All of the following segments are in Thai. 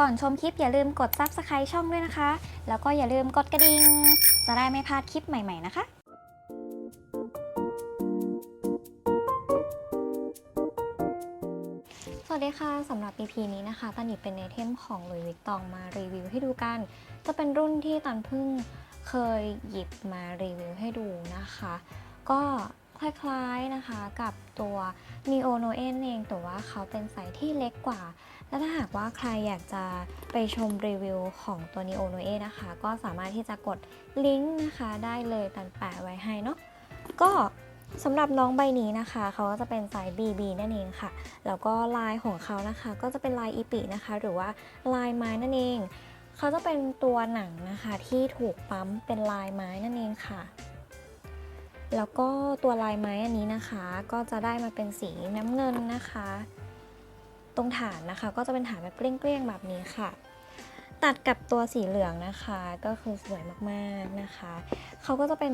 ก่อนชมคลิปอย่าลืมกด subscribe ช่องด้วยนะคะ แล้วก็อย่าลืมกดกระดิ่ง จะได้ไม่พลาดคลิปใหม่ๆนะคะสวัสดีค่ะสำหรับ EP นี้นะคะตันหยิบเป็นไอเทมของ Louis Vuitton มารีวิวให้ดูกัน จะเป็นรุ่นที่ตันเพิ่งเคยหยิบมารีวิวให้ดูนะคะ ก็คล้ายๆนะคะกับตัว Neo Noen เองแต่ว่าเขาเป็นไซส์ที่เล็กกว่า และถ้าหากว่าใครอยากจะไปชมรีวิวของตัว Neo Noe นะคะ ก็สามารถที่จะกดลิงก์นะคะได้เลยตันแปะไว้ให้เนาะก็สำหรับน้องใบนี้นะคะ เขาก็จะเป็นไซส์ BB นั่นเองค่ะ แล้วก็ลายของเขานะคะ ก็จะเป็นลายอีปินะคะ หรือว่าลายไม้นั่นเอง เขาจะเป็นตัวหนังนะคะที่ถูกปั๊มเป็นลายไม้นั่นเองค่ะ แล้วก็ตัวลายไม้อันนี้นะคะ ก็จะได้มาเป็นสีน้ำเงินนะคะ ตรงฐานนะคะ ก็จะเป็นฐานแบบเกลี้ยงๆแบบนี้ค่ะ ตัดกับตัวสีเหลืองนะคะ ก็คือสวยมากๆนะคะเขาก็จะเป็น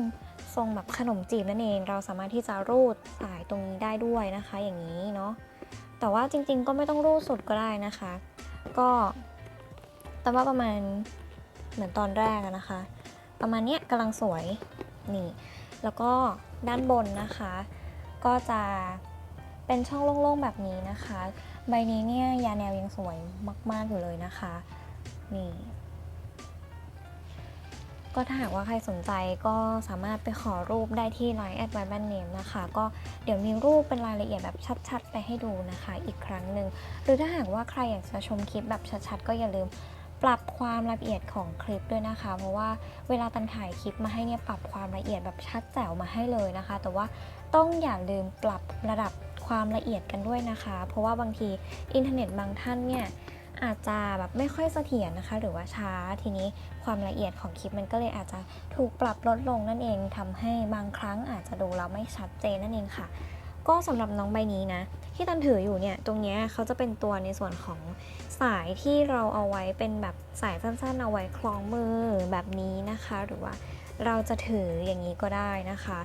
ทรงแบบขนมจีบนั่นเอง เราสามารถที่จะรูดสายตรงนี้ได้ด้วยนะคะ อย่างนี้เนาะแต่ว่าจริงๆ ก็ไม่ต้องรูดสุดก็ได้นะคะ ก็แต่ว่าประมาณเหมือนตอนแรกนะคะ ประมาณเนี้ยกำลังสวยนี่ แล้วก็ด้านบนนะคะ ก็จะเป็นช่องโล่งๆแบบนี้นะคะ ใบนี้เนี่ยยาแนวยังสวยมาก ๆ อยู่เลยนะคะ นี่ ก็ถ้าหากว่าใครสนใจก็สามารถไปขอรูปได้ที่ Line แอดไวแบนเนมนะคะ ก็เดี๋ยวมีรูปเป็นรายละเอียดแบบชัด ๆ ไปให้ดูนะคะ อีกครั้งหนึ่ง หรือถ้าหากว่าใครอยากจะชมคลิปแบบชัด ๆ ก็อย่าลืมปรับความละเอียดของคลิปด้วยนะคะ เพราะว่าเวลาตันถ่ายคลิปมาให้เนี่ยปรับความละเอียดแบบชัดแจ๋วมาให้เลยนะคะ แต่ว่าต้องอย่าลืมปรับระดับ ความละเอียดกันด้วยนะคะ เพราะว่าบางทีอินเทอร์เน็ตบางท่านเนี่ยอาจจะแบบไม่ค่อยเสถียรนะคะ หรือว่าช้าทีนี้ความละเอียดของคลิปมันก็เลยอาจจะถูกปรับลดลงนั่นเองทำให้บางครั้งอาจจะดูแล้วไม่ชัดเจนนั่นเองค่ะ ก็สำหรับน้องใบนี้นะ ที่ตันถืออยู่เนี่ยตรงเนี้ยเขาจะเป็นตัวในส่วนของสายที่เราเอาไว้เป็นแบบสายสั้นๆเอาไว้คล้องมือแบบนี้นะคะ หรือว่าเราจะถืออย่างนี้ก็ได้นะคะ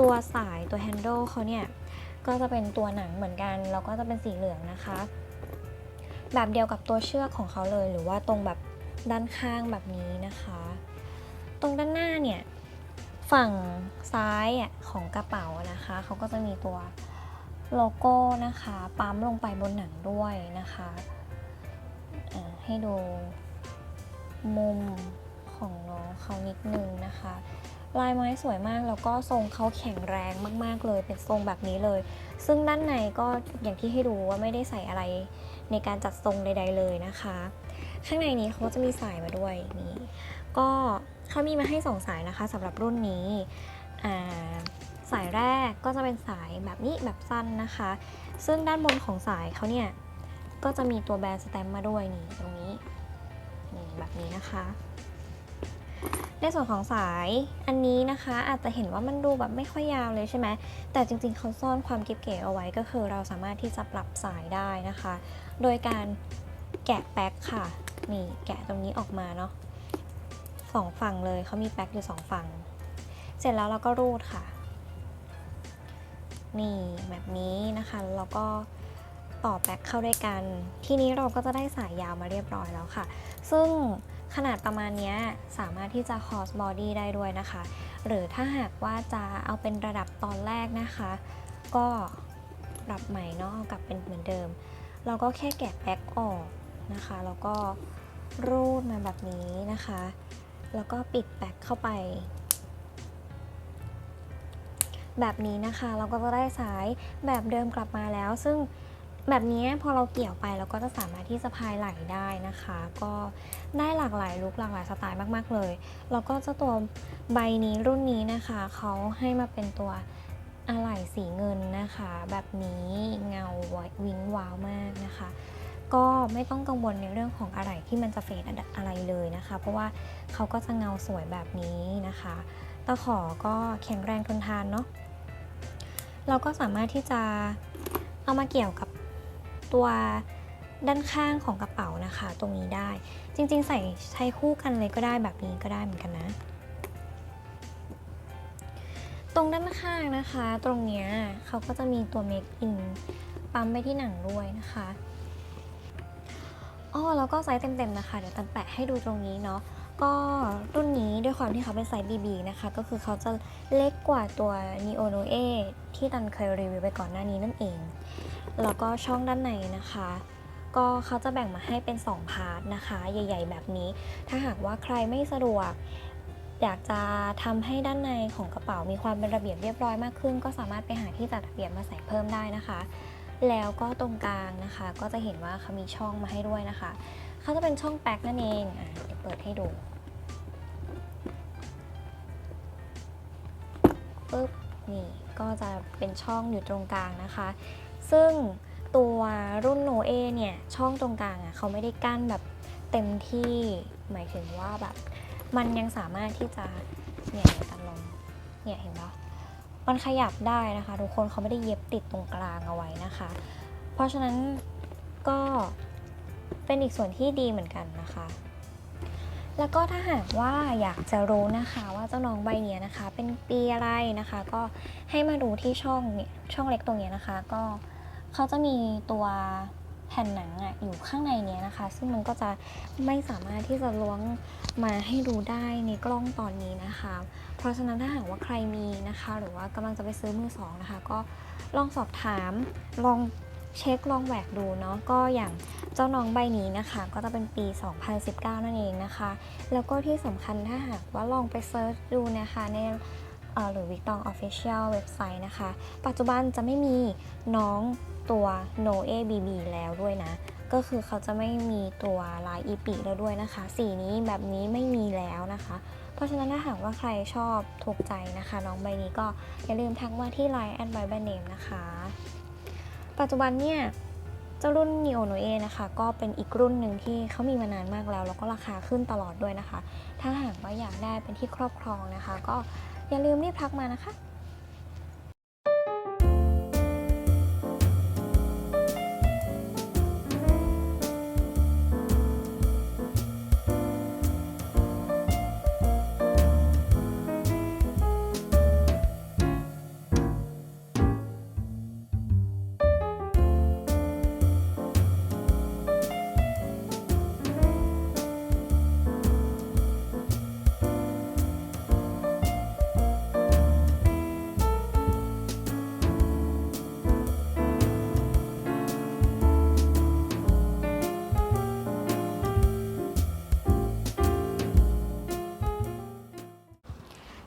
ตัวสายตัวแฮนด์ลเขาเนี่ย ก็จะเป็นตัวหนังเหมือนกันแล้วก็จะเป็นสีเหลืองนะคะ แบบเดียวกับตัวเชือกของเขาเลย หรือว่าตรงแบบด้านข้างแบบนี้นะคะ ตรงด้านหน้าเนี่ยฝั่งซ้ายอะของกระเป๋านะคะเขาก็จะมีตัวโลโก้นะคะปั๊มลงไปบนหนังด้วยนะคะให้ดูมุมของน้องเขานิดนึงนะคะ ลายไม้สวยมากแล้วก็ทรงเขาแข็งแรงมากๆเลย เป็นทรงแบบนี้เลย ซึ่งด้านในก็อย่างที่ให้ดูว่าไม่ได้ใส่อะไรในการจัดทรงใด ๆ เลยนะคะ ข้างในนี้เขาจะมีสายมาด้วยนี่ก็เขามีมาให้สองสายนะคะสำหรับรุ่นนี้สายแรกก็จะเป็นสายแบบนี้แบบสั้นนะคะ ซึ่งด้านบนของสายเขาเนี่ยก็จะมีตัวแบรนด์สแตมป์มาด้วยนี่ตรงนี้นี่แบบนี้นะคะ ในส่วนของสายอันนี้นะคะ อาจจะเห็นว่ามันดูแบบไม่ค่อยยาวเลยใช่ไหมแต่จริงๆเขาซ่อนความเก๋เอาไว้ก็คือ เราสามารถที่จะปรับสายได้นะคะ โดยการแกะแป๊กค่ะนี่แกะตรงนี้ออกมาเนาะสองฝั่งเลยเขามีแป๊กอยู่สองฝั่ง เสร็จแล้วเราก็รูดค่ะ นี่แบบนี้นะคะแล้วก็ต่อแป๊กเข้าด้วยกัน ทีนี้เราก็จะได้สายยาวมาเรียบร้อยแล้วค่ะ ซึ่ง ขนาดประมาณนี้สามารถที่จะ cross body ได้ด้วยนะคะ หรือถ้าหากว่าจะเอาเป็นระดับตอนแรกนะคะ ก็ปรับใหม่เนาะกลับเป็นเหมือนเดิม เราก็แค่แกะแป๊กออกนะคะ แล้วก็รูดมาแบบนี้นะคะ แล้วก็ปิดแบ็คเข้าไป แบบนี้นะคะ เราก็จะได้สายแบบเดิมกลับมาแล้ว ซึ่ง แบบนี้พอเราเกี่ยวไปเราก็จะสามารถที่จะพายไหลได้นะคะ ก็ได้หลากหลายลุคหลากหลายสไตล์มาก ๆ เลย แล้วก็เจ้าตัวใบนี้รุ่นนี้นะคะ เขาให้มาเป็นตัวอะไหล่สีเงินนะคะ แบบนี้เงาวิ้งว้าวมากนะคะ ก็ไม่ต้องกังวลในเรื่องของอะไรที่มันจะเฟดอะไรเลยนะคะ เพราะว่าเขาก็จะเงาสวยแบบนี้นะคะตะขอก็แข็งแรงทนทานเนาะเราก็สามารถที่จะเอามาเกี่ยวกับ ตัวด้านข้างของกระเป๋านะคะ ตรงนี้ได้ จริงๆ ใส่ใช้คู่กันเลยก็ได้แบบนี้ก็ได้เหมือนกันนะ ตรงด้านข้างนะคะ ตรงเนี้ยเขาก็จะมีตัว make in ปั๊มไปที่หนังด้วยนะคะออ๋อแล้วก็ไซส์เต็มๆนะคะ เดี๋ยวตันแปะให้ดูตรงนี้เนาะ ก็รุ่นนี้ด้วยความที่เขาเป็นไซส์ BB นะคะ ก็คือเขาจะเล็กกว่าตัว Neo Noe ที่ตันเคยรีวิวไปก่อนหน้านี้นั่นเอง แล้วก็ช่องด้านในนะคะ ก็เขาจะแบ่งมาให้เป็น 2 พาร์ทนะคะ ใหญ่ ๆ แบบนี้ ถ้าหากว่าใครไม่สะดวก อยากจะทำให้ด้านในของกระเป๋ามีความเป็นระเบียบเรียบร้อยมากขึ้น ก็สามารถไปหาที่จัดระเบียบมาใส่เพิ่มได้นะคะ แล้วก็ตรงกลางนะคะ ก็จะเห็นว่าเขามีช่องมาให้ด้วยนะคะ เขาจะเป็นช่องแป๊กนั่นเองอะเดี๋ยวเปิดให้ดูปึ๊บนี่ก็จะเป็นช่องอยู่ตรงกลางนะคะ ซึ่งตัวรุ่นโนเอเนี่ยช่องตรงกลางอะเขาไม่ได้กั้นแบบเต็มที่หมายถึงว่าแบบ มันยังสามารถที่จะเนี่ยตันลงเนี่ยเห็นปะมันขยับได้นะคะ ทุกคนเขาไม่ได้เย็บติดตรงกลางเอาไว้นะคะ เพราะฉะนั้นก็ เป็นอีกส่วนที่ดีเหมือนกันนะคะ แล้วก็ถ้าหากว่าอยากจะรู้นะคะว่าเจ้าน้องใบเนี้ยนะคะ เป็นปีอะไรนะคะ ก็ให้มาดูที่ช่องเนี่ยช่องเล็กตรงเนี้ยนะคะ ก็เขาจะมีตัวแผ่นหนังอะอยู่ข้างในเนี้ยนะคะ ซึ่งมันก็จะไม่สามารถที่จะล้วงมาให้ดูได้ในกล้องตอนนี้นะคะ เพราะฉะนั้นถ้าหากว่าใครมีนะคะ หรือว่ากำลังจะไปซื้อมือสองนะคะ ก็ลองสอบถามลอง เช็คลองแหวกดูเนาะก็อย่างเจ้าน้องใบนี้นะคะ ก็จะเป็นปี 2019 นั่นเองนะคะ แล้วก็ที่สำคัญถ้าหากว่าลองไปเซิร์ชดูนะคะในหรือวิกตองออฟฟิเชียลเว็บไซต์นะคะ ปัจจุบันจะไม่มีน้องตัว No A B B แล้วด้วยนะ ก็คือเขาจะไม่มีตัวลายอีปีแล้วด้วยนะคะ สีนี้แบบนี้ไม่มีแล้วนะคะ เพราะฉะนั้นถ้าหากว่าใครชอบถูกใจนะคะ น้องใบนี้ก็อย่าลืมทักมาที่ Line แอดไบแบนเนมนะคะ ปัจจุบันเนี่ยเจ้ารุ่น Neo Noe นะคะ ก็เป็นอีกรุ่นหนึ่งที่เขามีมานานมากแล้ว แล้วก็ราคาขึ้นตลอดด้วยนะคะ ถ้าหากว่าอยากได้เป็นที่ครอบครองนะคะ ก็อย่าลืมรีบทักมานะคะ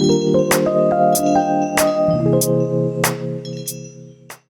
Thank you.